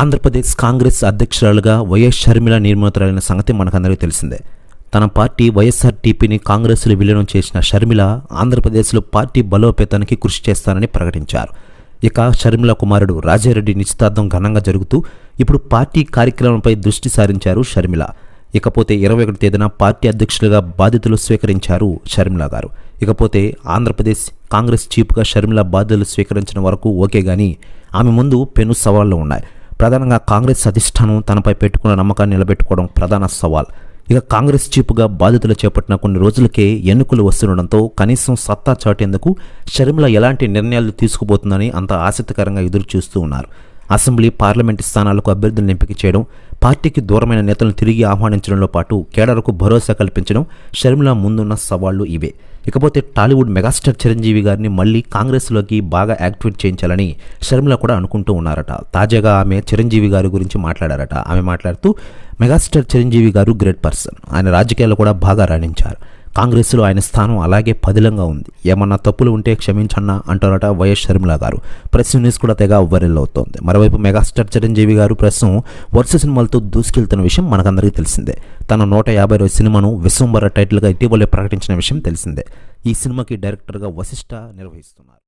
ఆంధ్రప్రదేశ్ కాంగ్రెస్ అధ్యక్షురాలుగా వైఎస్ షర్మిల నియమితులైన సంగతి మనకందరికీ తెలిసిందే. తన పార్టీ వైఎస్ఆర్టీపీని కాంగ్రెస్లో విలీనం చేసిన షర్మిల ఆంధ్రప్రదేశ్లో పార్టీ బలోపేతానికి కృషి చేస్తానని ప్రకటించారు. ఇక షర్మిల కుమారుడు రాజారెడ్డి నిశ్చితార్థం ఘనంగా జరుగుతూ ఇప్పుడు పార్టీ కార్యక్రమంపై దృష్టి సారించారు షర్మిల. ఇకపోతే ఇరవై ఒకటి తేదీన పార్టీ అధ్యక్షులుగా బాధ్యతలు స్వీకరించారు షర్మిల గారు. ఇకపోతే ఆంధ్రప్రదేశ్ కాంగ్రెస్ చీఫ్గా షర్మిల బాధ్యతలు స్వీకరించిన వరకు ఓకే గాని ఆమె ముందు పెను సవాళ్ళు ఉన్నాయి. ప్రధానంగా కాంగ్రెస్ అధిష్టానం తనపై పెట్టుకున్న నమ్మకాన్ని నిలబెట్టుకోవడం ప్రధాన సవాల్. ఇక కాంగ్రెస్ చీఫ్గా బాధ్యతలు చేపట్టిన కొన్ని రోజులకే ఎన్నికలు వస్తుండడంతో కనీసం సత్తా చాటేందుకు షర్మిల ఎలాంటి నిర్ణయాలు తీసుకుపోతుందని అంత ఆసక్తికరంగా ఎదురు చూస్తూ ఉన్నారు. అసెంబ్లీ పార్లమెంటు స్థానాలకు అభ్యర్థులను ఎంపిక చేయడం పార్టీకి దూరమైన నేతలను తిరిగి ఆహ్వానించడంలో పాటు కేడర్కు భరోసా కల్పించడం షర్మిల ముందున్న సవాళ్ళు ఇవే. ఇకపోతే టాలీవుడ్ మెగాస్టార్ చిరంజీవి గారిని మళ్ళీ కాంగ్రెస్లోకి బాగా యాక్టివేట్ చేయించాలని షర్మిల కూడా అనుకుంటూ ఉన్నారట. తాజాగా ఆమె చిరంజీవి గారి గురించి మాట్లాడారట. ఆమె మాట్లాడుతూ మెగాస్టార్ చిరంజీవి గారు గ్రేట్ పర్సన్. ఆయన రాజకీయాల్లో కూడా బాగా రాణించారు. కాంగ్రెస్లో ఆయన స్థానం అలాగే పదిలంగా ఉంది. ఏమన్నా తప్పులు ఉంటే క్షమించన్నా అంటున్నట వైఎస్ షర్మిల గారు. ప్రెస్ న్యూస్ కూడా తెగ అవుతోంది. మరోవైపు మెగాస్టార్ చిరంజీవి గారు ప్రస్తుతం వరుస సినిమాలతో దూసుకెళ్తున్న విషయం మనకందరికీ తెలిసిందే. తన నూట యాభై రోజు సినిమాను విశ్వంబర టైటిల్గా ఇటీవలే ప్రకటించిన విషయం తెలిసిందే. ఈ సినిమాకి డైరెక్టర్గా వశిష్ఠ నిర్వహిస్తున్నారు.